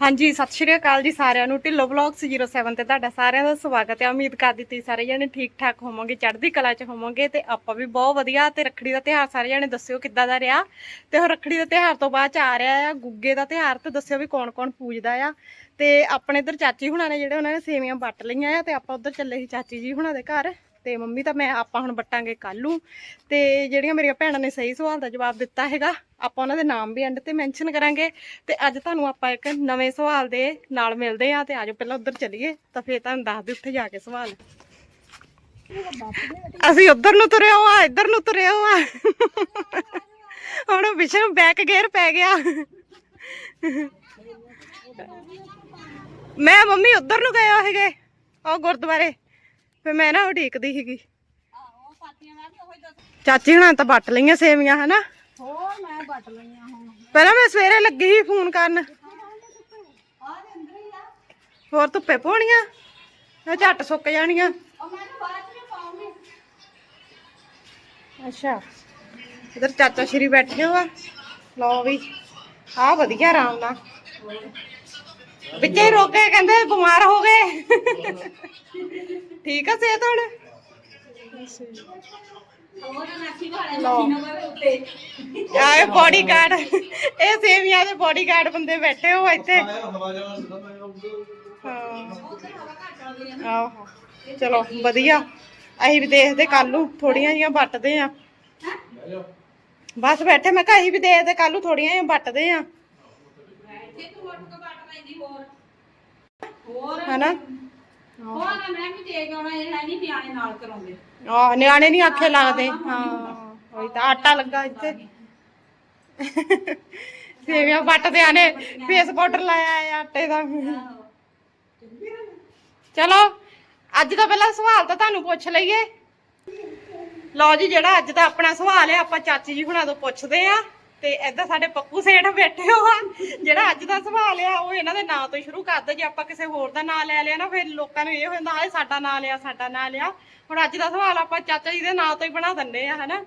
ਹਾਂਜੀ, ਸਤਿ ਸ਼੍ਰੀ ਅਕਾਲ ਜੀ ਸਾਰਿਆਂ ਨੂੰ। ਢਿੱਲੋ ਵਲੌਗਸ 07 ਤੇ ਤੁਹਾਡਾ ਸਾਰਿਆਂ ਦਾ ਸਵਾਗਤ ਹੈ। ਉਮੀਦ ਕਰਦੀ ਤੁਸੀਂ ਸਾਰੇ ਜਣੇ ਠੀਕ ਠਾਕ ਹੋਵੋਗੇ, ਚੜ੍ਹਦੀ ਕਲਾ 'ਚ ਹੋਵੋਗੇ ਤੇ ਆਪਾਂ ਵੀ ਬਹੁਤ ਵਧੀਆ ਤੇ ਰੱਖੜੀ ਦਾ ਤਿਉਹਾਰ ਸਾਰੇ ਜਣੇ ਦੱਸਿਓ ਕਿੱਦਾਂ ਦਾ ਰਿਹਾ। ਤੇ ਉਹ ਰੱਖੜੀ ਦਾ ਤਿਉਹਾਰ ਤੋਂ ਬਾਅਦ ਚ ਆ ਰਿਹਾ ਆ ਗੁੱਗੇ ਦਾ ਤਿਉਹਾਰ ਤੇ ਦੱਸਿਓ ਵੀ ਕੌਣ ਕੌਣ ਪੂਜਦਾ ਆ। ਤੇ ਆਪਣੇ ਇੱਧਰ ਚਾਚੀ ਹੁਣਾਂ ਨੇ ਜਿਹੜੇ ਉਹਨਾਂ ਨੇ ਸੇਵੀਆਂ ਵੱਟ ਲਈਆਂ ਆ ਤੇ ਆਪਾਂ ਉੱਧਰ ਚੱਲੇ ਸੀ ਚਾਚੀ ਜੀ ਹੁਣਾਂ ਦੇ ਘਰ। ਤੇ ਮੰਮੀ ਤਾਂ ਮੈਂ, ਆਪਾਂ ਹੁਣ ਵੱਟਾਂਗੇ ਕੱਲ ਨੂੰ। ਤੇ ਜਿਹੜੀਆਂ ਮੇਰੀਆਂ ਭੈਣਾਂ ਨੇ ਸਹੀ ਸਵਾਲ ਦਾ ਜਵਾਬ ਦਿੱਤਾ ਹੈਗਾ। ਆਪਾਂ ਉਹਨਾਂ ਦੇ ਨਾਮ ਵੀ ਐਂਡ ਤੇ ਮੈਂਸ਼ਨ ਕਰਾਂਗੇ ਤੇ ਅੱਜ ਤੁਹਾਨੂੰ ਆਪਾਂ ਇੱਕ ਨਵੇਂ ਸਵਾਲ ਦੇ ਨਾਲ ਮਿਲਦੇ ਆ ਤੇ ਆਜੋ ਪਹਿਲਾਂ ਉੱਧਰ ਚੱਲੀਏ ਤਾਂ ਫੇਰ ਤੁਹਾਨੂੰ ਦੱਸਦੇ ਉੱਥੇ ਜਾ ਕੇ ਸਵਾਲ। ਅਸੀਂ ਉੱਧਰ ਨੂੰ ਤੁਰੇ ਆ ਇੱਧਰ ਨੂੰ ਤੁਰੇ ਆ ਹੁਣ ਪਿੱਛੇ ਨੂੰ ਬੈਕ ਗੇਅਰ ਪੈ ਗਿਆ। ਮੈਂ ਮੰਮੀ ਉੱਧਰ ਨੂੰ ਗਏ ਹੈਗੇ ਉਹ ਗੁਰਦੁਆਰੇ। ਫੇ ਮੈਂ ਨਾ ਉਡੀਕਦੀ ਸੀਗੀ। ਚਾਚੀ ਹੁਣਾਂ ਤਾਂ ਵੱਟ ਲਈਆਂ ਸੇਵੀਆਂ ਹਨਾ? ਹੋਰ ਮੈਂ ਵੱਟ ਲਈਆਂ ਹੁਣ। ਪਹਿਲਾਂ ਮੈਂ ਸਵੇਰੇ ਲੱਗੀ ਸੀ ਫੋਨ ਕਰਨ। ਹੋਰ ਧੁੱਪੇ ਪਾਉਣੀਆਂ ਇਹ ਝੱਟ ਸੁੱਕ ਜਾਣੀਆਂ। ਉਹ ਮੈਂ ਤਾਂ ਬਾਅਦ ਚ ਪਾਉਂਗੀ ਅੱਛਾ। ਇਧਰ ਚਾਚਾ ਸ਼੍ਰੀ ਬੈਠੇ ਹੋ ਆ ਲਓ ਵੀ ਆ ਵਧੀਆ ਆਰਾਮ ਨਾਲ। ਵਿੱਚੇ ਰੋਕੇ ਕਹਿੰਦੇ ਬਿਮਾਰ ਹੋ ਗਏ। ਠੀਕ ਆ ਸਿਹਤ ਹੁਣ? ਆਏ ਬਾਡੀਗਾਰਡ ਇਹ ਸੇਵੀਆਂ ਦੇ ਬਾਡੀਗਾਰਡ ਬੰਦੇ ਬੈਠੇ ਹੋ ਇੱਥੇ। ਹਾਂ। ਆਹੋ। ਚਲੋ ਵਧੀਆ। ਅਸੀਂ ਵੀ ਦੇਖਦੇ ਕੱਲ ਨੂੰ ਥੋੜੀਆਂ ਜੀਆਂ ਵੱਟਦੇ ਆ ਬਸ ਬੈਠੇ ਮੈਂ ਕਿਹਾ ਅਸੀਂ ਵੀ ਦੇਖਦੇ ਕੱਲ ਨੂੰ ਥੋੜੀਆਂ ਜੀਆਂ ਵੱਟਦੇ ਆ ਇੱਥੇ ਤੂੰ ਉੱਠ ਕੇ ਵੱਟ ਲੈਂਦੀ ਹੋਰ। ਹੋਰ। ਹਨਾ? ਹੋਰ ਨਾ ਮੈਂ ਵੀ ਦੇ ਕੇ ਆਉਣਾ ਇਹ ਹੈ ਨਹੀਂ ਪਿਆਣੇ ਨਾਲ ਕਰਾਉਂਦੇ। ਆ ਨਿਆਣੇ ਨਹੀਂ ਆਖੇ ਲੱਗਦੇ। ਹਾਂ ਉਹੀ ਤਾਂ ਆਟਾ ਲੱਗਾ ਇੱਥੇ। ਸੇਵੀਆਂ ਵੱਟਦੇ ਆਨੇ ਫੇਸ ਪਾਊਡਰ ਲਾਇਆ ਹੈ ਆਟੇ ਦਾ। ਚਲੋ ਅੱਜ ਦਾ ਪਹਿਲਾ ਸਵਾਲ ਤਾਂ ਤੁਹਾਨੂੰ ਪੁੱਛ ਲਈਏ। ਲਓ ਜੀ ਜਿਹੜਾ ਅੱਜ ਦਾ ਆਪਣਾ ਸਵਾਲ ਹੈ ਆਪਾਂ ਚਾਚੀ ਜੀ ਹੁਣਾਂ ਤੋਂ ਪੁੱਛਦੇ ਆ ਤੇ ਇੱਧਰ ਸਾਡੇ ਪੱਪੂ ਸੇਠ ਬੈਠੇ ਹੋ ਆ ਜਿਹੜਾ ਅੱਜ ਦਾ ਸਵਾਲ ਆ ਉਹ ਇਹਨਾਂ ਦੇ ਨਾਂ ਤੋਂ ਸ਼ੁਰੂ ਕਰਦੇ ਜੇ ਆਪਾਂ ਕਿਸੇ ਹੋਰ ਦਾ ਨਾਂ ਲੈ ਲਿਆ ਨਾ ਫਿਰ ਲੋਕਾਂ ਨੂੰ ਇਹ ਹੋ ਜਾਂਦਾ ਆਏ ਸਾਡਾ ਨਾਂ ਲਿਆ ਸਾਡਾ ਨਾਂ ਲਿਆ। ਹੁਣ ਅੱਜ ਦਾ ਸਵਾਲ ਆਪਾਂ ਚਾਚਾ ਜੀ ਦੇ ਨਾਂ ਤੋਂ ਹੀ ਬਣਾ ਦਿੰਦੇ ਆ ਹਨਾ?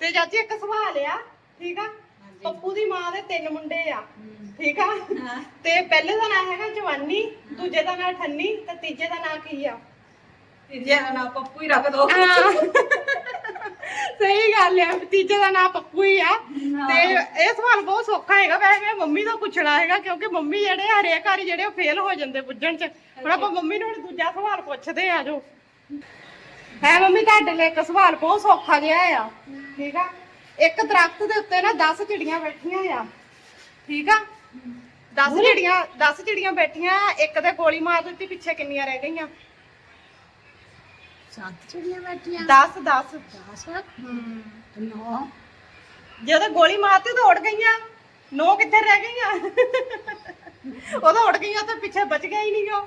ਤੇ ਚਾਚੀ ਇੱਕ ਸਵਾਲ ਆ ਠੀਕ ਆ? ਪੱਪੂ ਦੀ ਮਾਂ ਦੇ ਤਿੰਨ ਮੁੰਡੇ ਆ ਠੀਕ ਆ? ਤੇ ਪਹਿਲੇ ਦਾ ਨਾਂ ਹੈਗਾ ਜਵਾਨੀ ਦੂਜੇ ਦਾ ਨਾਂ ਠੰਨੀ ਤੇ ਤੀਜੇ ਦਾ ਨਾਂ ਕੀ ਆ? ਤੀਜੇ ਦਾ ਨਾਂ ਪੱਪੂ ਹੀ ਰੱਖ ਦੋ। ਸਹੀ ਗੱਲ ਹੈ ਤੀਜੇ ਦਾ ਨਾਂ ਪੱਪੂ ਹੀ ਆ। ਤੇ ਇਹ ਸਵਾਲ ਬਹੁਤ ਸੌਖਾ ਹੈਗਾ ਵੈਸੇ ਮੈਂ ਮੰਮੀ ਤੋਂ ਪੁੱਛਣਾ ਹੈਗਾ ਕਿਉਂਕਿ ਮੰਮੀ ਜਿਹੜੇ ਹਰੇਕ ਵਾਰੀ ਜਿਹੜੇ ਉਹ ਫੇਲ ਹੋ ਜਾਂਦੇ ਪੁੱਛਣ ਚ। ਹੁਣ ਆਪਾਂ ਮੰਮੀ ਨੂੰ ਹੁਣ ਦੂਜਾ ਸਵਾਲ ਪੁੱਛਦੇ ਆ ਜੋ। ਹੈ ਮੰਮੀ ਤੁਹਾਡੇ ਲਈ ਇੱਕ ਸਵਾਲ ਬਹੁਤ ਸੌਖਾ ਜਿਹਾ ਆ। ਠੀਕ ਆ? ਇੱਕ ਦਰਖਤ ਦੇ ਉੱਤੇ ਨਾ 10 ਚਿੜੀਆਂ ਬੈਠੀਆਂ ਆ। ਠੀਕ ਆ? 10 ਚਿੜੀਆਂ 10 ਚਿੜੀਆਂ ਬੈਠੀਆਂ ਇੱਕ ਤੇ ਗੋਲੀ ਮਾਰ ਦਿੱਤੀ ਪਿੱਛੇ ਕਿੰਨੀਆਂ ਰਹਿ ਗਈਆਂ? ਸੱਤ ਚਿੜੀਆਂ ਬੈਠੀਆਂ। 10 10 10 ਹੂੰ। ਨੋ। ਜਦੋਂ ਗੋਲੀ ਮਾਰਤੀ ਤਾਂ ਉੜ ਗਈਆਂ। ਨੋ ਕਿੱਥੇ ਰਹਿ ਗਈਆਂ? ਉਹ ਤਾਂ ਉੜ ਗਈਆਂ ਤੇ ਪਿੱਛੇ ਬਚ ਗਿਆ ਹੀ ਨਹੀਂ ਉਹ।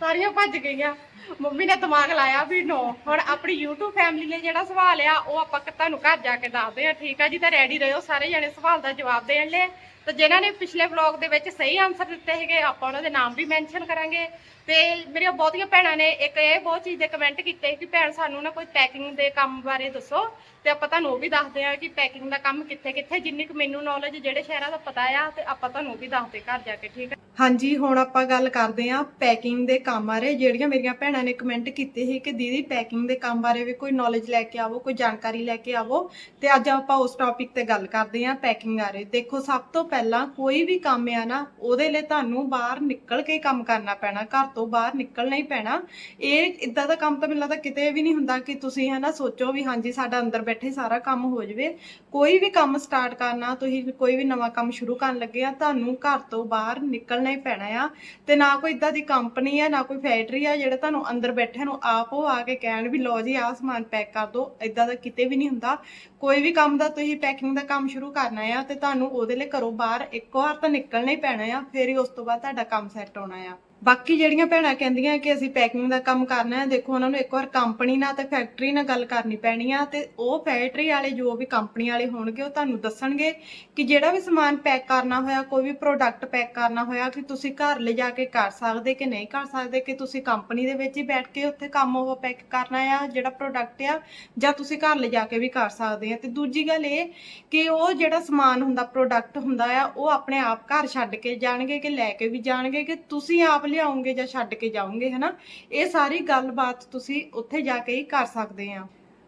ਸਾਰੀਆਂ ਭੱਜ ਗਈਆਂ। ਮੰਮੀ ਨੇ ਦਿਮਾਗ ਲਾਇਆ ਵੀ ਨੋ ਹੁਣ ਆਪਣੀ YouTube ਫੈਮਿਲੀ ਲਈ ਜਿਹੜਾ ਸਵਾਲ ਆ, ਉਹ ਆਪਾਂ ਤੁਹਾਨੂੰ ਘਰ ਜਾ ਕੇ ਦੱਸਦੇ ਆ, ਠੀਕ ਆ ਜੀ? ਤਾਂ ਰੈਡੀ ਰਹੋ, ਸਾਰੇ ਜਣੇ ਸਵਾਲ ਦਾ ਜਵਾਬ ਦੇਣ ਲਈ। ਤੇ ਜਿਨ੍ਹਾਂ ਨੇ ਪਿਛਲੇ ਵਲੌਗ ਦੇ ਵਿੱਚ ਸਹੀ ਆਨਸਰ ਦਿੱਤੇ ਹੈਗੇ ਆਪਾਂ ਉਹਨਾਂ ਦੇ ਨਾਮ ਵੀ ਮੈਂਸ਼ਨ ਕਰਾਂਗੇ। ਤੇ ਮੇਰੀਆਂ ਬਹੁਤੀਆਂ ਭੈਣਾਂ ਨੇ ਇੱਕ ਇਹ ਬਹੁਤ ਚੀਜ਼ ਦੇ ਕਮੈਂਟ ਕੀਤੇ ਕਿ ਭੈਣ, ਸਾਨੂੰ ਨਾ ਕੋਈ ਪੈਕਿੰਗ ਦੇ ਕੰਮ ਬਾਰੇ ਦੱਸੋ। ਤੇ ਆਪਾਂ ਤੁਹਾਨੂੰ ਉਹ ਵੀ ਦੱਸਦੇ ਆ ਕਿ ਪੈਕਿੰਗ ਦਾ ਕੰਮ ਕਿੱਥੇ ਕਿੱਥੇ ਜਿੰਨੀ ਕੁ ਮੈਨੂੰ ਨੌਲੇਜ ਜਿਹੜੇ ਸ਼ਹਿਰਾਂ ਦਾ ਪਤਾ ਆ, ਤੇ ਆਪਾਂ ਤੁਹਾਨੂੰ ਉਹ ਵੀ ਦੱਸਦੇ ਘਰ ਜਾ ਕੇ, ਠੀਕ ਆ? ਹਾਂਜੀ, ਹੁਣ ਆਪਾਂ ਗੱਲ ਕਰਦੇ ਆ ਪੈਕਿੰਗ ਦੇ ਕੰਮ ਬਾਰੇ। ਜਿਹੜੀਆਂ ਮੇਰੀਆਂ ਭੈਣਾਂ ਨੇ ਕਮੈਂਟ ਕੀਤੇ ਸੀ ਕਿ ਦੀਦੀ ਪੈਕਿੰਗ ਦੇ ਕੰਮ ਬਾਰੇ ਵੀ ਕੋਈ ਨੌਲੇਜ ਲੈ ਕੇ ਆਵੋ, ਕੋਈ ਜਾਣਕਾਰੀ ਲੈ ਕੇ ਆਵੋ। ਤੇ ਅੱਜ ਆਪਾਂ ਉਸ ਟੌਪਿਕ ਤੇ ਗੱਲ ਕਰਦੇ ਆ ਪੈਕਿੰਗ ਬਾਰੇ। ਦੇਖੋ, ਸਭ ਤੋਂ ਪਹਿਲਾਂ ਕੋਈ ਵੀ ਕੰਮ ਆ ਨਾ, ਉਹਦੇ ਲਈ ਤੁਹਾਨੂੰ ਬਾਹਰ ਨਿਕਲ ਕੇ ਕੰਮ ਕਰਨਾ ਪੈਣਾ, ਘਰ ਤੋਂ ਬਾਹਰ ਨਿਕਲਣਾ ਹੀ ਪੈਣਾ। ਇਹ ਇਦਾਂ ਦਾ ਕੰਮ ਤਾਂ ਮੈਨੂੰ ਲੱਗਦਾ ਕਿਤੇ ਵੀ ਨਹੀਂ ਹੁੰਦਾ ਕਿ ਤੁਸੀਂ ਹਨਾ ਸੋਚੋ ਵੀ ਹਾਂਜੀ, ਸਾਡਾ ਅੰਦਰ ਬੈਠੇ ਸਾਰਾ ਕੰਮ ਹੋ ਜਾਵੇ। ਕੋਈ ਵੀ ਕੰਮ ਸਟਾਰਟ ਕਰਨਾ, ਤੁਸੀਂ ਕੋਈ ਵੀ ਨਵਾਂ ਕੰਮ ਸ਼ੁਰੂ ਕਰਨ ਲੱਗੇ ਆ, ਤੁਹਾਨੂੰ ਘਰ ਤੋਂ ਬਾਹਰ ਨਿਕਲ ਨਿਕਲਣਾ ਹੀ ਪੈਣਾ ਆ। ਤੇ ਨਾ ਕੋਈ ਇਦਾਂ ਦੀ ਕੰਪਨੀ ਆ, ਨਾ ਕੋਈ ਫੈਕਟਰੀ ਆ ਜਿਹੜਾ ਤੁਹਾਨੂੰ ਅੰਦਰ ਬੈਠੇ ਨੂੰ ਆਪ ਉਹ ਆ ਕੇ ਕਹਿਣ ਵੀ ਲਓ ਜੀ, ਆਹ ਸਮਾਨ ਪੈਕ ਕਰ ਦਿਓ, ਇਦਾਂ ਦਾ ਕਿਤੇ ਵੀ ਨਹੀਂ ਹੁੰਦਾ। ਕੋਈ ਵੀ ਕੰਮ ਦਾ ਤੁਸੀਂ ਪੈਕਿੰਗ ਦਾ ਕੰਮ ਸ਼ੁਰੂ ਕਰਨਾ ਆ ਤੇ ਤੁਹਾਨੂੰ ਉਹਦੇ ਲਈ ਘਰੋਂ ਬਾਹਰ ਇੱਕ ਵਾਰ ਤਾਂ ਨਿਕਲਣਾ ਹੀ ਪੈਣਾ ਆ, ਫਿਰ ਹੀ ਉਸ ਤੋਂ ਬਾਅਦ ਤੁਹਾਡਾ ਕੰਮ ਸੈੱਟ ਹੋਣਾ ਆ। ਬਾਕੀ ਜਿਹੜੀਆਂ ਭੈਣਾਂ ਕਹਿੰਦੀਆਂ ਕਿ ਅਸੀਂ ਪੈਕਿੰਗ ਦਾ ਕੰਮ ਕਰਨਾ ਹੈ, ਦੇਖੋ ਉਹਨਾਂ ਨੂੰ ਇੱਕ ਵਾਰ ਕੰਪਨੀ ਨਾਲ ਤੇ ਫੈਕਟਰੀ ਨਾਲ ਗੱਲ ਕਰਨੀ ਪੈਣੀ ਆ ਤੇ ਉਹ ਫੈਕਟਰੀ ਵਾਲੇ ਜੋ ਵੀ ਕੰਪਨੀ ਵਾਲੇ ਹੋਣਗੇ ਉਹ ਤੁਹਾਨੂੰ ਦੱਸਣਗੇ ਕਿ ਜਿਹੜਾ ਵੀ ਸਮਾਨ ਪੈਕ ਕਰਨਾ ਹੋਇਆ, ਕੋਈ ਵੀ ਪ੍ਰੋਡਕਟ ਪੈਕ ਕਰਨਾ ਹੋਇਆ, ਕਿ ਤੁਸੀਂ ਘਰ ਲੈ ਜਾ ਕੇ ਕਰ ਸਕਦੇ ਕਿ ਨਹੀਂ ਕਰ ਸਕਦੇ, ਕਿ ਤੁਸੀਂ ਕੰਪਨੀ ਦੇ ਵਿੱਚ ਹੀ ਬੈਠ ਕੇ ਉੱਥੇ ਕੰਮ ਉਹ ਪੈਕ ਕਰਨਾ ਆ, ਜਿਹੜਾ ਪ੍ਰੋਡਕਟ ਆ, ਜਾਂ ਤੁਸੀਂ ਘਰ ਲੈ ਜਾ ਕੇ ਵੀ ਕਰ ਸਕਦੇ ਆ। ਤੇ ਦੂਜੀ ਗੱਲ ਇਹ ਕਿ ਉਹ ਜਿਹੜਾ ਸਮਾਨ ਹੁੰਦਾ ਪ੍ਰੋਡਕਟ ਹੁੰਦਾ ਆ, ਉਹ ਆਪਣੇ ਆਪ ਘਰ ਛੱਡ ਕੇ ਜਾਣਗੇ, ਕਿ ਲੈ ਕੇ ਵੀ ਜਾਣਗੇ, ਕਿ ਤੁਸੀਂ ਆਪ ਲਿਆਉਂਗੇ ਜਾਂ ਛੱਡ ਕੇ ਜਾਓਗੇ, ਹਨਾ? ਇਹ ਸਾਰੀ ਗੱਲਬਾਤ ਤੁਸੀਂ ਉੱਥੇ ਜਾ ਕੇ ਹੀ ਕਰ ਸਕਦੇ ਆ।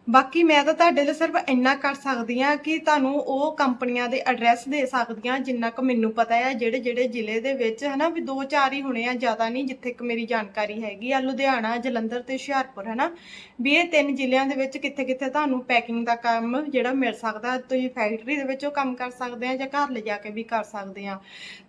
ਬਾਕੀ ਮੈਂ ਤਾਂ ਤੁਹਾਡੇ ਲਈ ਸਿਰਫ ਇੰਨਾ ਕਰ ਸਕਦੀ ਆ ਕਿ ਤੁਹਾਨੂੰ ਉਹ ਕੰਪਨੀਆਂ ਦੇ ਐਡਰੈਸ ਦੇ ਸਕਦੀ ਆ ਜਿੰਨਾ ਕੁ ਮੈਨੂੰ ਪਤਾ ਆ ਜਿਹੜੇ ਜਿਹੜੇ ਜ਼ਿਲ੍ਹੇ ਦੇ ਵਿੱਚ ਹਨਾ ਵੀ ਦੋ ਚਾਰ ਹੀ ਹੋਣੇ ਆ, ਜ਼ਿਆਦਾ ਨਹੀਂ, ਜਿੱਥੇ ਕਿ ਮੇਰੀ ਜਾਣਕਾਰੀ ਹੈਗੀ ਆ, ਲੁਧਿਆਣਾ, ਜਲੰਧਰ ਤੇ ਹੁਸ਼ਿਆਰਪੁਰ, ਹਨਾ। ਵੀ ਇਹ ਤਿੰਨ ਜ਼ਿਲ੍ਹਿਆਂ ਦੇ ਵਿੱਚ ਕਿੱਥੇ ਕਿੱਥੇ ਤੁਹਾਨੂੰ ਪੈਕਿੰਗ ਦਾ ਕੰਮ ਜਿਹੜਾ ਮਿਲ ਸਕਦਾ, ਤੁਸੀਂ ਫੈਕਟਰੀ ਦੇ ਵਿੱਚ ਉਹ ਕੰਮ ਕਰ ਸਕਦੇ ਆ ਜਾਂ ਘਰ ਲਿਜਾ ਕੇ ਵੀ ਕਰ ਸਕਦੇ ਆ।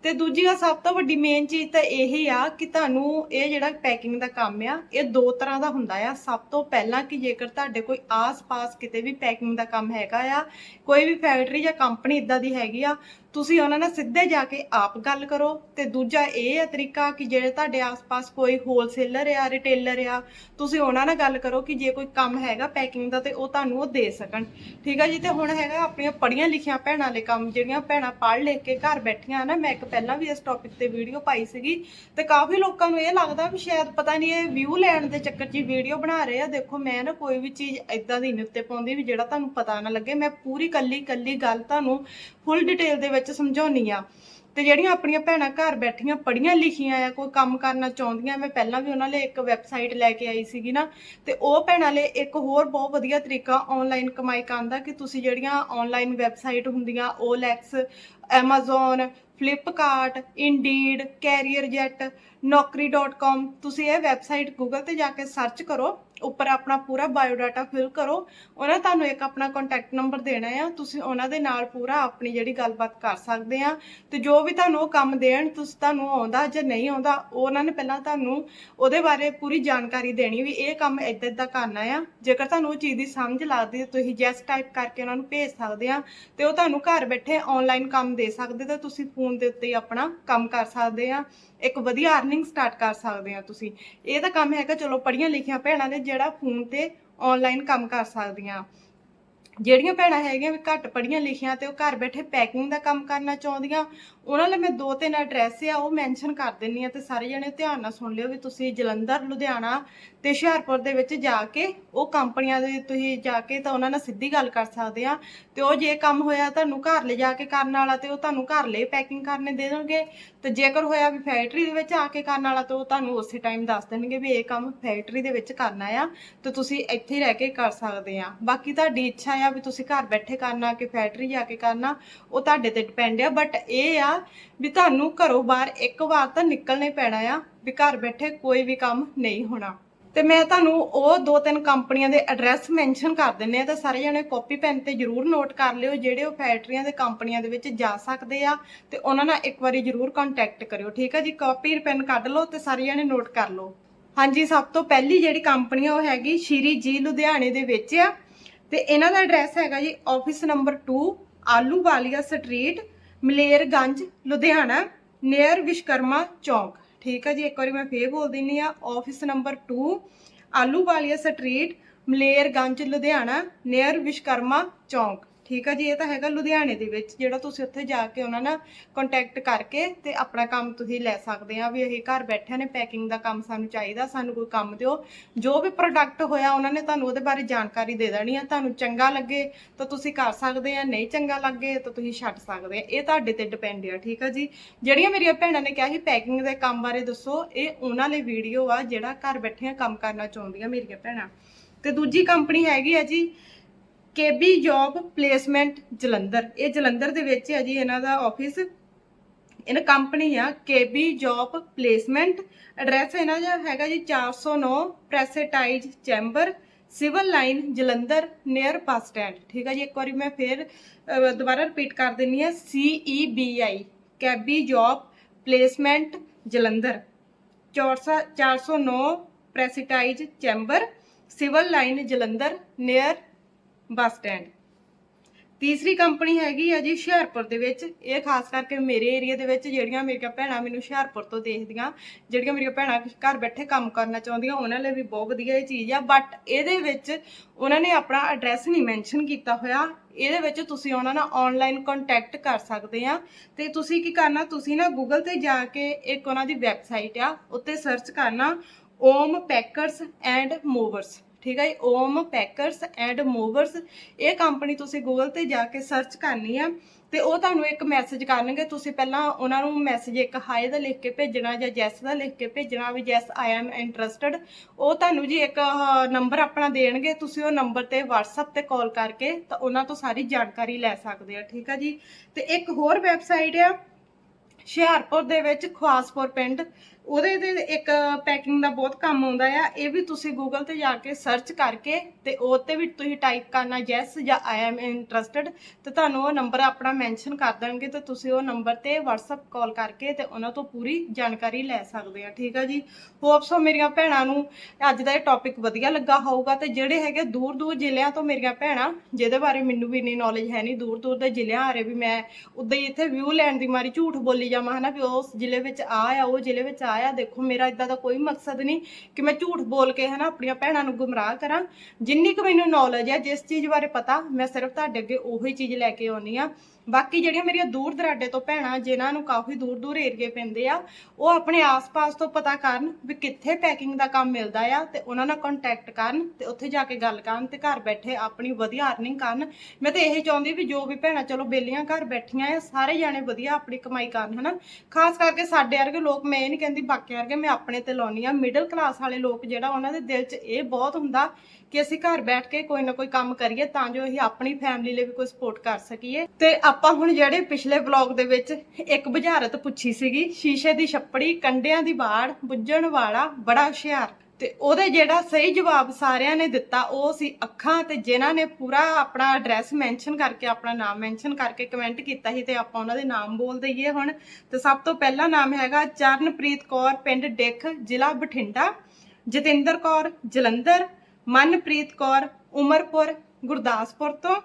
ਤੇ ਦੂਜੀ ਗੱਲ ਸਭ ਤੋਂ ਵੱਡੀ ਮੇਨ ਚੀਜ਼ ਤਾਂ ਇਹ ਆ ਕਿ ਤੁਹਾਨੂੰ ਇਹ ਜਿਹੜਾ ਪੈਕਿੰਗ ਦਾ ਕੰਮ ਆ, ਇਹ ਦੋ ਤਰ੍ਹਾਂ ਦਾ ਹੁੰਦਾ ਆ। ਸਭ ਤੋਂ ਪਹਿਲਾਂ ਕਿ ਜੇਕਰ ਤੁਹਾਡੇ ਕੋਈ ਆਸ-ਪਾਸ ਕਿਤੇ ਵੀ ਪੈਕਿੰਗ ਦਾ ਕੰਮ ਹੈਗਾ ਆ, ਕੋਈ ਵੀ ਫੈਕਟਰੀ ਜਾਂ ਕੰਪਨੀ ਇਦਾਂ ਦੀ ਹੈਗੀ ਆ ਤੁਸੀਂ ਉਹਨਾਂ ਨਾਲ ਸਿੱਧੇ ਜਾ ਕੇ ਆਪ ਗੱਲ ਕਰੋ ਤੇ ਦੂਜਾ ਇਹ ਹੈ ਤਰੀਕਾ ਕਿ ਜਿਹੜੇ ਤੁਹਾਡੇ ਆਸ-ਪਾਸ ਕੋਈ ਹੋਲਸੇਲਰ ਆ ਰਿਟੇਲਰ ਆ, ਤੁਸੀਂ ਉਹਨਾਂ ਨਾਲ ਗੱਲ ਕਰੋ ਕਿ ਜੇ ਕੋਈ ਕੰਮ ਹੈਗਾ ਪੈਕਿੰਗ ਦਾ ਤੇ ਉਹ ਤੁਹਾਨੂੰ ਉਹ ਦੇ ਸਕਣ। ਠੀਕ ਆ ਜੀ? ਤੇ ਹੁਣ ਹੈਗਾ ਆਪਣੀਆਂ ਪੜੀਆਂ ਲਿਖੀਆਂ ਭੈਣਾਂ ਲਈ ਕੰਮ, ਜਿਹੜੀਆਂ ਭੈਣਾਂ ਪੜ੍ਹ ਲਿਖ ਕੇ ਘਰ ਬੈਠੀਆਂ ਨਾ ਮੈਂ ਇੱਕ ਪਹਿਲਾਂ ਵੀ ਇਸ ਟੌਪਿਕ ਤੇ ਵੀਡੀਓ ਪਾਈ ਸੀਗੀ ਤੇ ਕਾਫੀ ਲੋਕਾਂ ਨੂੰ ਇਹ ਲੱਗਦਾ ਵੀ ਸ਼ਾਇਦ ਪਤਾ ਨਹੀਂ ਇਹ ਵਿਊ ਲੈਣ ਦੇ ਚੱਕਰ 'ਚ ਵੀਡੀਓ ਬਣਾ ਰਹੇ ਆ। ਦੇਖੋ, ਮੈਂ ਨਾ ਕੋਈ ਵੀ ਚੀਜ਼ ਇਦਾਂ ਦੀ ਨਹੀਂ ਉੱਤੇ ਪਾਉਂਦੀ ਵੀ ਜਿਹੜਾ ਤੁਹਾਨੂੰ ਪਤਾ ਨਾ ਲੱਗੇ। ਮੈਂ ਪੂਰੀ ਕੱਲੀ ਕੱਲੀ ਗੱਲ ਤੁਹਾਨੂੰ ਫੁੱਲ ਡਿਟੇਲ ਦੇ ਵਿੱਚ ਵਿੱਚ ਸਮਝਾਉਣੀ ਆ। ਤੇ ਜਿਹੜੀਆਂ ਆਪਣੀਆਂ ਭੈਣਾਂ ਘਰ ਬੈਠੀਆਂ ਪੜੀਆਂ ਲਿਖੀਆਂ ਆ, ਕੋਈ ਕੰਮ ਕਰਨਾ ਚਾਹੁੰਦੀਆਂ, ਮੈਂ ਪਹਿਲਾਂ ਵੀ ਉਹਨਾਂ ਲਈ ਇੱਕ ਵੈਬਸਾਈਟ ਲੈ ਕੇ ਆਈ ਸੀਗੀ ਨਾ, ਤੇ ਉਹ ਭੈਣਾਂ ਲਈ ਇੱਕ ਹੋਰ ਬਹੁਤ ਵਧੀਆ ਤਰੀਕਾ ਆਨਲਾਈਨ ਕਮਾਈ ਕਰਨ ਦਾ ਕਿ ਤੁਸੀਂ ਜਿਹੜੀਆਂ ਆਨਲਾਈਨ ਵੈਬਸਾਈਟ ਹੁੰਦੀਆਂ OLX Amazon Flipkart Indeed career jet naukri.com ਤੁਸੀਂ ਇਹ ਵੈਬਸਾਈਟ ਗੂਗਲ ਤੇ ਜਾ ਕੇ ਸਰਚ ਕਰੋ ਉੱਪਰ ਆਪਣਾ ਪੂਰਾ ਬਾਇਓਡਾਟਾ ਫਿਲ ਕਰੋ। ਉਹਨਾਂ ਤੁਹਾਨੂੰ ਇੱਕ ਆਪਣਾ ਕੰਟੈਕਟ ਨੰਬਰ ਦੇਣਾ ਆ। ਤੁਸੀਂ ਉਹਨਾਂ ਦੇ ਨਾਲ ਪੂਰਾ ਆਪਣੀ ਜਿਹੜੀ ਗੱਲਬਾਤ ਕਰ ਸਕਦੇ ਆ। ਤੇ ਜੋ ਵੀ ਤੁਹਾਨੂੰ ਉਹ ਕੰਮ ਦੇਣ, ਤੁਸੀਂ ਤੁਹਾਨੂੰ ਆਉਂਦਾ ਜਾਂ ਨਹੀਂ ਆਉਂਦਾ, ਉਹਨਾਂ ਨੇ ਪਹਿਲਾਂ ਤੁਹਾਨੂੰ ਉਹਦੇ ਬਾਰੇ ਪੂਰੀ ਜਾਣਕਾਰੀ ਦੇਣੀ ਵੀ ਇਹ ਕੰਮ ਇਦਾਂ ਇਦਾਂ ਕਰਨਾ ਆ। ਜੇਕਰ ਤੁਹਾਨੂੰ ਉਹ ਚੀਜ਼ ਦੀ ਸਮਝ ਲੱਗਦੀ ਹੈ, ਤੁਸੀਂ ਜੈਸ ਟਾਈਪ ਕਰਕੇ ਉਹਨਾਂ ਨੂੰ ਭੇਜ ਸਕਦੇ ਆ ਤੇ ਉਹ ਤੁਹਾਨੂੰ ਘਰ ਬੈਠੇ ਆਨਲਾਈਨ ਕੰਮ ਦੇ ਸਕਦੇ ਤੇ ਤੁਸੀਂ ਫੋਨ ਦੇ ਉੱਤੇ ਹੀ ਆਪਣਾ ਕੰਮ ਕਰ ਸਕਦੇ ਆ। ਇੱਕ ਵਧੀਆ ਅਰਨਿੰਗ ਸਟਾਰਟ ਕਰ ਸਕਦੇ ਆ ਤੁਸੀਂ। ਇਹ ਤਾਂ ਕੰਮ ਹੈਗਾ, ਚਲੋ ਪੜੀਆਂ ਲਿਖੀਆਂ ਭੈਣਾਂ ਦੇ ਜਿਹੜਾ ਫੋਨ ਤੇ ਆਨਲਾਈਨ ਕੰਮ ਕਰ ਸਕਦੀਆਂ। ਜਿਹੜੀਆਂ ਭੈਣਾਂ ਹੈਗੀਆਂ ਵੀ ਘੱਟ ਪੜ੍ਹੀਆਂ ਲਿਖੀਆਂ ਤੇ ਉਹ ਘਰ ਬੈਠੇ ਪੈਕਿੰਗ ਦਾ ਕੰਮ ਕਰਨਾ ਚਾਹੁੰਦੀਆਂ ਉਹਨਾਂ ਲਈ ਮੈਂ ਦੋ ਤਿੰਨ ਐਡਰੈਸ ਆ, ਉਹ ਮੈਂਸ਼ਨ ਕਰ ਦਿੰਨੀ ਆ ਤੇ ਸਾਰੇ ਜਣੇ ਧਿਆਨ ਨਾਲ ਸੁਣ ਲਿਓ ਵੀ ਤੁਸੀਂ ਜਲੰਧਰ, ਲੁਧਿਆਣਾ ਤੇ ਹੁਸ਼ਿਆਰਪੁਰ ਦੇ ਵਿੱਚ ਜਾ ਕੇ ਉਹ ਕੰਪਨੀਆਂ ਦੇ ਤੁਸੀਂ ਜਾ ਕੇ ਤਾਂ ਉਹਨਾਂ ਨਾਲ ਸਿੱਧੀ ਗੱਲ ਕਰ ਸਕਦੇ ਆ ਤੇ ਉਹ ਜੇ ਕੰਮ ਹੋਇਆ ਤੁਹਾਨੂੰ ਘਰ ਲੈ ਜਾ ਕੇ ਕਰਨ ਵਾਲਾ ਤੇ ਉਹ ਤੁਹਾਨੂੰ ਘਰ ਲਈ ਪੈਕਿੰਗ ਕਰਨੇ ਦੇ ਦੇਣਗੇ ਤੇ ਜੇਕਰ ਹੋਇਆ ਵੀ ਫੈਕਟਰੀ ਦੇ ਵਿੱਚ ਆ ਕੇ ਕਰਨ ਵਾਲਾ ਤੇ ਉਹ ਤੁਹਾਨੂੰ ਉਸੇ ਟਾਈਮ ਦੱਸ ਦੇਣਗੇ ਵੀ ਇਹ ਕੰਮ ਫੈਕਟਰੀ ਦੇ ਵਿੱਚ ਕਰਨਾ ਆ ਤੇ ਤੁਸੀਂ ਇੱਥੇ ਰਹਿ ਕੇ ਕਰ ਸਕਦੇ ਆ। ਬਾਕੀ ਤੁਹਾਡੀ ਇੱਛਾ ਆ ਵੀ ਤੁਸੀਂ ਘਰ ਬੈਠੇ ਕਰਨਾ ਕਿ ਫੈਕਟਰੀ ਜਾ ਕੇ ਕਰਨਾ, ਉਹ ਤੁਹਾਡੇ ਤੇ ਡਿਪੈਂਡ ਆ ਬਟ ਇਹ ਆ ਵੀ ਤੁਹਾਨੂੰ ਘਰੋਂ ਬਾਹਰ ਇੱਕ ਵਾਰ ਤਾਂ ਨਿਕਲਣਾ ਪੈਣਾ ਆ, ਵੀ ਘਰ ਬੈਠੇ ਕੋਈ ਵੀ ਕੰਮ ਨਹੀਂ ਹੋਣਾ। ਤੇ ਮੈਂ ਤੁਹਾਨੂੰ ਉਹ ਦੋ ਤਿੰਨ ਕੰਪਨੀਆਂ ਦੇ ਐਡਰੈਸ ਮੈਂਸ਼ਨ ਕਰ ਦਿੰਨੇ ਆ, ਤੇ ਸਾਰੇ ਜਣੇ ਕਾਪੀ ਪੈਨ ਤੇ ਜਰੂਰ ਨੋਟ ਕਰ ਲਿਓ, ਜਿਹੜੇ ਉਹ ਫੈਕਟਰੀਆਂ ਦੇ ਕੰਪਨੀਆਂ ਦੇ ਵਿੱਚ ਜਾ ਸਕਦੇ ਆ, ਤੇ ਉਹਨਾਂ ਨਾਲ ਇੱਕ ਵਾਰੀ ਜਰੂਰ ਕੰਟੈਕਟ ਕਰਿਓ, ਠੀਕ ਆ ਜੀ? ਕਾਪੀ ਪੈਨ ਕੱਢ ਲਓ ਤੇ ਸਾਰੇ ਜਣੇ ਨੋਟ ਕਰ ਲਓ। ਹਾਂਜੀ, ਸਭ ਤੋਂ ਪਹਿਲੀ ਜਿਹੜੀ ਕੰਪਨੀ ਆ, ਉਹ ਹੈਗੀ ਸ਼੍ਰੀ ਜੀ ਲੁਧਿਆਣੇ ਦੇ ਵਿੱਚ ਆ, ਤੇ ਇਹਨਾਂ ਦਾ ਐਡਰੈਸ ਹੈਗਾ ਜੀ office number 2 Ahluwalia street Malerganj, Ludhiana near Vishkarma chowk. ਠੀਕ ਹੈ ਜੀ, ਇੱਕ ਵਾਰੀ ਮੈਂ ਫੇਰ ਬੋਲ ਦਿੰਨੀ ਆ office number 2 Ahluwalia street Malerganj, Ludhiana near Vishkarma chowk. ਠੀਕ ਆ ਜੀ, ਇਹ ਤਾਂ ਹੈਗਾ ਲੁਧਿਆਣੇ ਦੇ ਵਿੱਚ, ਜਿਹੜਾ ਤੁਸੀਂ ਉੱਥੇ ਜਾ ਕੇ ਉਹਨਾਂ ਨਾਲ ਕੰਟੈਕਟ ਕਰਕੇ ਤੇ ਆਪਣਾ ਕੰਮ ਤੁਸੀਂ ਲੈ ਸਕਦੇ ਆ ਵੀ ਇਹ ਘਰ ਬੈਠਿਆਂ ਨੇ ਪੈਕਿੰਗ ਦਾ ਕੰਮ ਸਾਨੂੰ ਚਾਹੀਦਾ, ਸਾਨੂੰ ਕੋਈ ਕੰਮ ਦਿਓ। ਜੋ ਵੀ ਪ੍ਰੋਡਕਟ ਹੋਇਆ ਉਹਨਾਂ ਨੇ ਤੁਹਾਨੂੰ ਉਹਦੇ ਬਾਰੇ ਜਾਣਕਾਰੀ ਦੇ ਦੇਣੀ ਆ, ਤੁਹਾਨੂੰ ਚੰਗਾ ਲੱਗੇ ਤਾਂ ਤੁਸੀਂ ਕਰ ਸਕਦੇ ਆ, ਨਹੀਂ ਚੰਗਾ ਲੱਗੇ ਤਾਂ ਤੁਸੀਂ ਛੱਡ ਸਕਦੇ ਆ। ਇਹ ਤੁਹਾਡੇ ਤੇ ਡਿਪੈਂਡ ਆ, ਠੀਕ ਆ ਜੀ। ਜਿਹੜੀਆਂ ਮੇਰੀਆਂ ਭੈਣਾਂ ਨੇ ਕਿਹਾ ਸੀ ਪੈਕਿੰਗ ਦੇ ਕੰਮ ਬਾਰੇ ਦੱਸੋ, ਇਹ ਉਹਨਾਂ ਲਈ ਵੀਡੀਓ ਆ ਜਿਹੜਾ ਘਰ ਬੈਠਿਆਂ ਕੰਮ ਕਰਨਾ ਚਾਹੁੰਦੀਆਂ ਮੇਰੀਆਂ ਭੈਣਾਂ। ਤੇ ਦੂਜੀ ਕੰਪਨੀ ਹੈਗੀ ਆ ਜੀ ਕੇਬੀ ਜੌਬ ਪਲੇਸਮੈਂਟ ਜਲੰਧਰ ਇਹ ਜਲੰਧਰ ਦੇ ਵਿੱਚ ਹੈ ਜੀ ਇਹਨਾਂ ਦਾ ਆਫਿਸ ਇਹਨਾਂ ਕੰਪਨੀ ਆ ਕੇਬੀ ਜੌਬ ਪਲੇਸਮੈਂਟ ਐਡਰੈਸ ਇਹਨਾਂ ਦਾ ਹੈਗਾ ਜੀ 409 ਪ੍ਰੈਸੇਟਾਈਜ chamber civil line Jalandhar near bus stand ਠੀਕ ਹੈ ਜੀ ਇੱਕ ਵਾਰੀ ਮੈਂ ਫੇਰ ਅਹ, ਦੁਬਾਰਾ ਰਿਪੀਟ ਕਰ ਦਿੰਨੀ ਆ ਸੀ ਈ ਬੀ ਆਈ ਕੈਬੀ job placement Jalandhar 400 409 ਪ੍ਰੈਸੇਟਾਈਜ chamber civil line Jalandhar near bus stand. ਤੀਸਰੀ ਕੰਪਨੀ ਹੈਗੀ ਆ ਜੀ ਹੁਸ਼ਿਆਰਪੁਰ ਦੇ ਵਿੱਚ। ਇਹ ਖਾਸ ਕਰਕੇ ਮੇਰੇ ਏਰੀਆ ਦੇ ਵਿੱਚ ਜਿਹੜੀਆਂ ਮੇਰੀਆਂ ਭੈਣਾਂ ਮੈਨੂੰ ਹੁਸ਼ਿਆਰਪੁਰ ਤੋਂ ਦੇਖਦੀਆਂ, ਜਿਹੜੀਆਂ ਮੇਰੀਆਂ ਭੈਣਾਂ ਘਰ ਬੈਠੇ ਕੰਮ ਕਰਨਾ ਚਾਹੁੰਦੀਆਂ, ਉਹਨਾਂ ਲਈ ਵੀ ਬਹੁਤ ਵਧੀਆ ਇਹ ਚੀਜ਼ ਆ। ਬਟ ਇਹਦੇ ਵਿੱਚ ਉਹਨਾਂ ਨੇ ਆਪਣਾ ਐਡਰੈਸ ਨਹੀਂ ਮੈਂਸ਼ਨ ਕੀਤਾ ਹੋਇਆ। ਇਹਦੇ ਵਿੱਚ ਤੁਸੀਂ ਉਹਨਾਂ ਨਾਲ ਆਨਲਾਈਨ ਕੰਟੈਕਟ ਕਰ ਸਕਦੇ ਆ। ਤੇ ਤੁਸੀਂ ਕੀ ਕਰਨਾ, ਤੁਸੀਂ ਨਾ ਗੂਗਲ ਤੇ ਜਾ ਕੇ ਇੱਕ ਉਹਨਾਂ ਦੀ ਵੈਬਸਾਈਟ ਆ, ਉੱਤੇ ਸਰਚ ਕਰਨਾ ਓਮ ਪੈਕਰਸ ਐਂਡ ਮੂਵਰਸ ਠੀਕ ਹੈ ਓਮ ਪੈਕਰਸ ਐਂਡ ਮੂਵਰਸ ਇਹ ਕੰਪਨੀ ਤੁਸੀਂ ਗੂਗਲ ਤੇ ਜਾ ਕੇ ਸਰਚ ਕਰਨੀ ਆ ਤੇ ਉਹ ਤੁਹਾਨੂੰ ਇੱਕ ਮੈਸੇਜ ਕਰਨਗੇ। ਤੁਸੀਂ ਪਹਿਲਾਂ ਉਹਨਾਂ ਨੂੰ ਮੈਸੇਜ ਇੱਕ ਹਾਈ ਦਾ ਲਿਖ ਕੇ ਭੇਜਣਾ ਜਾਂ ਜੈਸ ਦਾ ਲਿਖ ਕੇ ਭੇਜਣਾ ਵੀ ਜੈਸ ਆਈ ਐਮ ਇੰਟਰਸਟਡ ਉਹ ਤੁਹਾਨੂੰ ਜੀ ਇੱਕ ਨੰਬਰ ਆਪਣਾ ਦੇਣਗੇ। ਤੁਸੀਂ ਉਹ ਨੰਬਰ ਤੇ WhatsApp ਤੇ ਕਾਲ ਕਰਕੇ ਤਾਂ ਉਹਨਾਂ ਤੋਂ ਸਾਰੀ ਜਾਣਕਾਰੀ ਲੈ ਸਕਦੇ ਆ। ਠੀਕ ਆ ਜੀ? ਤੇ ਇੱਕ ਹੋਰ ਵੈਬਸਾਈਟ ਆ, ਹੁਸ਼ਿਆਰਪੁਰ ਦੇ ਵਿੱਚ ਖਵਾਸਪੁਰ ਪਿੰਡ। ਉਹਦੇ ਤੇ ਇੱਕ ਪੈਕਿੰਗ ਦਾ ਬਹੁਤ ਕੰਮ ਆਉਂਦਾ ਆ। ਇਹ ਵੀ ਤੁਸੀਂ ਗੂਗਲ ਤੇ ਜਾ ਕੇ ਸਰਚ ਕਰਕੇ ਤੇ ਉਹ ਤੇ ਵੀ ਤੁਸੀਂ ਟਾਈਪ ਕਰਨਾ ਯੈਸ ਜਾਂ ਆਈ ਐਮ ਇੰਟਰਸਟਡ ਤੇ ਤੁਹਾਨੂੰ ਉਹ ਨੰਬਰ ਆਪਣਾ ਮੈਂਸ਼ਨ ਕਰ ਦੇਣਗੇ ਤੇ ਤੁਸੀਂ ਉਹ ਨੰਬਰ ਤੇ WhatsApp ਕਾਲ ਕਰਕੇ ਤੇ ਉਹਨਾਂ ਤੋਂ ਪੂਰੀ ਜਾਣਕਾਰੀ ਲੈ ਸਕਦੇ ਆ। ਠੀਕ ਆ ਜੀ? ਹੋਪਸੋ ਮੇਰੀਆਂ ਭੈਣਾਂ ਨੂੰ ਅੱਜ ਦਾ ਇਹ ਟੌਪਿਕ ਵਧੀਆ ਲੱਗਾ ਹੋਊਗਾ ਤੇ ਜਿਹੜੇ ਹੈਗੇ ਦੂਰ ਦੂਰ ਜ਼ਿਲ੍ਹਿਆਂ ਤੋਂ ਮੇਰੀਆਂ ਭੈਣਾਂ, ਜਿਹਦੇ ਬਾਰੇ ਮੈਨੂੰ ਵੀ ਇੰਨੀ ਨੌਲੇਜ ਹੈ ਨਹੀਂ ਦੂਰ ਦੂਰ ਦੇ ਜ਼ਿਲ੍ਹਿਆਂ ਬਾਰੇ ਵੀ ਮੈਂ ਉਦਾਂ ਹੀ ਇੱਥੇ ਵਿਊ ਲੈਣ ਦੀ ਮਾਰੀ ਝੂਠ ਬੋਲੀ ਜਾਵਾਂ ਹਨਾ ਵੀ ਉਸ ਜ਼ਿਲ੍ਹੇ ਵਿੱਚ ਆ ਆ, ਉਹ ਜ਼ਿਲ੍ਹੇ ਵਿੱਚ ਆ ਆ ਦੇਖੋ ਮੇਰਾ ਇਦਾਂ ਦਾ ਕੋਈ ਮਕਸਦ ਨਹੀਂ ਕਿ ਮੈਂ ਝੂਠ ਬੋਲ ਕੇ ਹਨਾ ਆਪਣੀਆਂ ਭੈਣਾਂ ਨੂੰ ਗੁੰਮਰਾਹ ਕਰਾਂ। ਜਿੰਨੀ ਕੁ ਮੈਨੂੰ ਨੌਲੇਜ ਹੈ, ਜਿਸ ਚੀਜ਼ ਬਾਰੇ ਪਤਾ, ਮੈਂ ਸਿਰਫ ਤੁਹਾਡੇ ਅੱਗੇ ਉਹੀ ਚੀਜ਼ ਲੈ ਕੇ ਆਉਣੀ ਆ ਬਾਕੀ ਜਿਹੜੀਆਂ ਮੇਰੀਆਂ ਦੂਰ ਦਰਾਡੇ ਤੋਂ ਭੈਣਾਂ, ਜਿਨ੍ਹਾਂ ਨੂੰ ਕਾਫੀ ਦੂਰ ਦੂਰ ਏਰੀਏ ਪੈਂਦੇ ਆ, ਉਹ ਆਪਣੇ ਆਸ-ਪਾਸ ਤੋਂ ਪਤਾ ਕਰਨ ਵੀ ਕਿੱਥੇ ਪੈਕਿੰਗ ਦਾ ਕੰਮ ਮਿਲਦਾ ਆ ਤੇ ਉਹਨਾਂ ਨਾਲ ਕੰਟੈਕਟ ਕਰਨ ਤੇ ਉੱਥੇ ਜਾ ਕੇ ਗੱਲ ਕਰਨ ਤੇ ਘਰ ਬੈਠੇ ਆਪਣੀ ਵਧੀਆ ਅਰਨਿੰਗ ਕਰਨ। ਮੈਂ ਤਾਂ ਇਹੀ ਚਾਹੁੰਦੀ ਵੀ ਜੋ ਵੀ ਭੈਣਾਂ, ਚਲੋ ਬੇਲੀਆਂ ਘਰ ਬੈਠੀਆਂ ਆ, ਸਾਰੇ ਜਾਣੇ ਵਧੀਆ ਆਪਣੀ ਕਮਾਈ ਕਰਨ, ਹਨਾ? ਖਾਸ ਕਰਕੇ ਸਾਡੇ ਵਰਗੇ ਲੋਕ, ਮੈਂ ਇਹ ਨਹੀਂ ਕਹਿੰਦੀ ਬਾਕੀ ਵਰਗੇ, ਮੈਂ ਆਪਣੇ ਤੇ ਲਾਉਣੀ ਆ। ਮਿਡਲ ਕਲਾਸ ਵਾਲੇ ਲੋਕ ਜਿਹੜਾ ਉਹਨਾਂ ਦੇ ਦਿਲ 'ਚ ਇਹ ਬਹੁਤ ਹੁੰਦਾ ਕਿ ਅਸੀਂ ਘਰ ਬੈਠ ਕੇ ਕੋਈ ਨਾ ਕੋਈ ਕੰਮ ਕਰੀਏ, ਤਾਂ ਜੋ ਅਸੀਂ ਆਪਣੀ ਫੈਮਿਲੀ ਲਈ ਵੀ ਕੋਈ ਸਪੋਰਟ ਕਰ ਸਕੀਏ। ਤੇ ਆਪਾਂ ਹੁਣ ਜਿਹੜੇ ਪਿਛਲੇ ਵਲੌਗ ਦੇ ਵਿੱਚ ਇੱਕ ਬੁਝਾਰਤ ਪੁੱਛੀ ਸੀਗੀ, ਸ਼ੀਸ਼ੇ ਦੀ ਛੱਪੜੀ, ਕੰਡਿਆਂ ਦੀ ਬਾੜ ਬੁੱਝਣ ਵਾਲਾ ਬੜਾ ਹੁਸ਼ਿਆਰ। ਤੇ ਉਹਦੇ ਜਿਹੜਾ ਸਹੀ ਜਵਾਬ ਸਾਰਿਆਂ ਨੇ ਦਿੱਤਾ, ਉਹ ਸੀ ਅੱਖਾਂ ਤੇ ਜਿਨ੍ਹਾਂ ਨੇ ਪੂਰਾ ਆਪਣਾ ਐਡਰੈਸ ਮੈਂਸ਼ਨ ਕਰਕੇ, ਆਪਣਾ ਨਾਮ ਮੈਂਸ਼ਨ ਕਰਕੇ ਕਮੈਂਟ ਕੀਤਾ ਸੀ ਤੇ ਆਪਾਂ ਉਹਨਾਂ ਦੇ ਨਾਮ ਬੋਲ ਦਈਏ ਹੁਣ। ਤੇ ਸਭ ਤੋਂ ਪਹਿਲਾ ਨਾਮ ਹੈਗਾ ਚਰਨਪ੍ਰੀਤ ਕੌਰ, ਪਿੰਡ ਡਿੱਖ, ਜ਼ਿਲ੍ਹਾ ਬਠਿੰਡਾ। ਜਤਿੰਦਰ ਕੌਰ, ਜਲੰਧਰ। ਮਨਪ੍ਰੀਤ ਕੌਰ, ਉਮਰਪੁਰ, ਗੁਰਦਾਸਪੁਰ ਤੋਂ।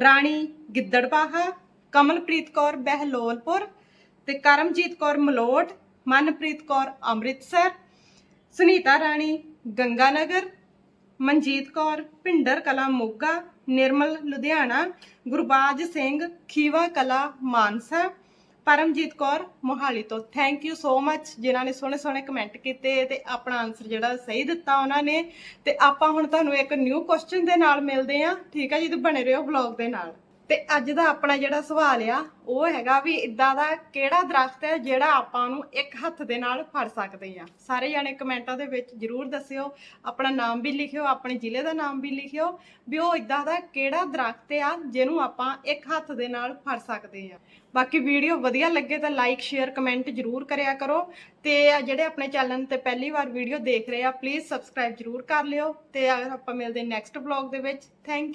ਰਾਣੀ ਗਿੱਦੜਬਾਹਾ ਕਮਲਪ੍ਰੀਤ ਕੌਰ ਬਹਿਲੋਲਪੁਰ ਤੇ ਕਰਮਜੀਤ ਕੌਰ ਮਲੋਟ, ਮਨਪ੍ਰੀਤ ਕੌਰ ਅੰਮ੍ਰਿਤਸਰ, ਸੁਨੀਤਾ ਰਾਣੀ ਗੰਗਾਨਗਰ, ਮਨਜੀਤ ਕੌਰ ਭਿੰਡਰ ਕਲਾ ਮੋਗਾ, ਨਿਰਮਲ ਲੁਧਿਆਣਾ, ਗੁਰਬਾਜ ਸਿੰਘ ਖੀਵਾ ਕਲਾ ਮਾਨਸਾ ਪਰਮਜੀਤ ਕੌਰ ਮੋਹਾਲੀ ਤੋਂ। ਥੈਂਕ ਯੂ ਸੋ ਮੱਚ ਜਿਨ੍ਹਾਂ ਨੇ ਸੋਹਣੇ ਸੋਹਣੇ ਕਮੈਂਟ ਕੀਤੇ ਤੇ ਆਪਣਾ ਆਨਸਰ ਜਿਹੜਾ ਸਹੀ ਦਿੱਤਾ ਉਹਨਾਂ ਨੇ। ਤੇ ਆਪਾਂ ਹੁਣ ਤੁਹਾਨੂੰ ਇੱਕ ਨਿਊ ਕੁਐਸਚਨ ਦੇ ਨਾਲ ਮਿਲਦੇ ਆ ਠੀਕ ਆ ਜੀ, ਤੇ ਬਣੇ ਰਹੋ ਵਲੌਗ ਦੇ ਨਾਲ। ਤੇ ਅੱਜ ਦਾ ਆਪਣਾ ਜਿਹੜਾ ਸਵਾਲ ਆ, ਉਹ ਹੈਗਾ ਵੀ ਇਦਾਂ ਦਾ ਕਿਹੜਾ ਦਰਖਤ ਹੈ ਜਿਹੜਾ ਆਪਾਂ ਨੂੰ ਇੱਕ ਹੱਥ ਦੇ ਨਾਲ ਫੜ ਸਕਦੇ ਆ? ਸਾਰੇ ਜਾਣੇ ਕਮੈਂਟਾਂ ਦੇ ਵਿੱਚ ਜਰੂਰ ਦੱਸਿਓ, ਆਪਣਾ ਨਾਮ ਵੀ ਲਿਖਿਓ, ਆਪਣੇ ਜ਼ਿਲ੍ਹੇ ਦਾ ਨਾਮ ਵੀ ਲਿਖਿਓ, ਵੀ ਉਹ ਇਦਾਂ ਦਾ ਕਿਹੜਾ ਦਰਖਤ ਆ ਜਿਹਨੂੰ ਆਪਾਂ ਇੱਕ ਹੱਥ ਦੇ ਨਾਲ ਫੜ ਸਕਦੇ ਆ? ਬਾਕੀ ਵੀਡੀਓ ਵਧੀਆ ਲੱਗੇ ਤਾਂ ਲਾਈਕ ਸ਼ੇਅਰ ਕਮੈਂਟ ਜਰੂਰ ਕਰਿਆ ਕਰੋ ਤੇ ਜਿਹੜੇ ਆਪਣੇ ਚੈਨਲ ਤੇ ਪਹਿਲੀ ਵਾਰ ਵੀਡੀਓ ਦੇਖ ਰਹੇ ਆ ਪਲੀਜ਼ ਸਬਸਕ੍ਰਾਈਬ ਜਰੂਰ ਕਰ ਲਿਓ ਤੇ ਆਪਾਂ ਮਿਲਦੇ ਨੈਕਸਟ ਵਲੌਗ ਦੇ ਵਿੱਚ। Thank you